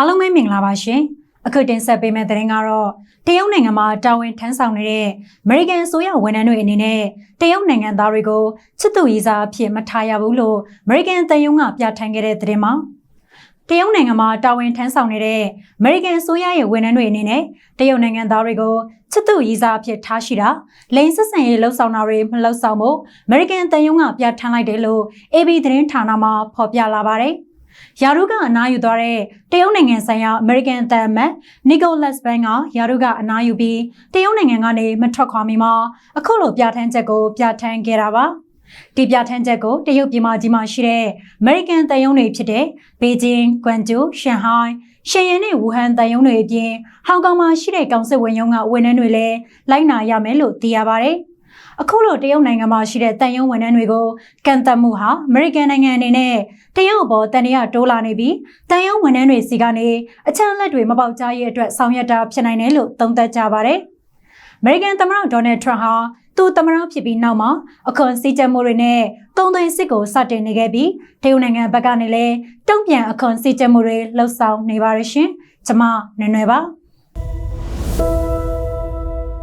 အားလုံးပဲမင်္ဂလာပါရှင်အခုတင်ဆက်ပေးမယ့်သတင်းကတော့တရုတ်နိုင်ငံမှာတာဝန်ထမ်းဆောင်နေတဲ့အမေရိကန်အစိုးရဝန်ထမ်းတွေအနေနဲ့တရုတ်နိုင်ငံသားတွေကိုချစ်သူရေးစားအဖြစ်မထားရဘူးလို့အမေရိကန်တန်ယုံကပြဋ္ဌာန်းခဲ့တဲ့သတင်းမှာတရုတ်နိုင်ငံမှာတာဝန်ထမ်းဆောင်နေတဲ့အမေရိကန်အစိုးရရဲ့ဝန်ထမ်းတွေအနေနဲ့တရုတ်နိုင်ငံသားတွေကိုချစ်သူရေးစားအဖြစ်ထားရှိတာလိင်ဆက်ဆံရေးလှုပ်ဆောင်တာတွေမလှုပ်ဆောင်ဖို့အမေရိကန်တန်ယုံကပြဋ္ဌာန်းလိုက်တယ်လို့ AB သတင်းဌာနမှဖော်ပြလာပါတယ်။ ယာရုကအနားယူသွားတဲ့တရုတ်နိုင်ငံဆိုင်ရာအမေရိကန်တန်အမတ်နီကိုလတ်ဘန်ကယာရုကအနားယူပြီးတရုတ်နိုင်ငံကနေမထွက်ခွာမီမှာအခုလိုပြဋ္ဌာန်းချက်ကိုပြဋ္ဌာန်းခဲ့တာပါဒီပြဋ္ဌာန်းချက်ကိုတရုတ်ပြည်မကြီးမှာရှိတဲ့အမေရိကန်တန်ယုံတွေဖြစ်တဲ့ဘေကျင်း၊ကွမ်ကျို၊ရှန်ဟိုင်းရှန်ယန်နဲ့ဝူဟန်တန်ယုံတွေအပြင်ဟောင်ကောင်မှာရှိတဲ့ကောင်စစ်ဝန်ရုံးကဝန်ထမ်းတွေလည်းလိုက်နာရမယ်လို့သိရပါတယ် အခုလိုတရုတ်နိုင်ငံမှာရှိတဲ့တန်ယုံဝန်ထမ်းတွေကိုကန့်သက်မှုဟာအမေရိကန်နိုင်ငံအနေနဲ့တရုတ်ဘော်တန်ရတိုးလာနေပြီးတန်ယုံဝန်ထမ်းတွေစီကနေအချမ်းလက်တွေမပေါက်ကြားရေးအတွက်ဆောင်ရွက်တာဖြစ်နိုင်တယ်လို့သုံးသပ်ကြပါတယ်။အမေရိကန်သမ္မတဒေါ်နယ်ထရန့်ဟာသူသမ္မတဖြစ်ပြီးနောက်မှာအခွန်စည်းကြပ်မှုတွေနဲ့တုံးသိမ်းစစ်ကိုစတင်နေခဲ့ပြီးတရုတ်နိုင်ငံဘက်ကနေလည်းတုံ့ပြန်အခွန်စည်းကြပ်မှုတွေလှုပ်ဆောင်နေပါရရှင်။ကျွန်မနွယ်နွယ်ပါ။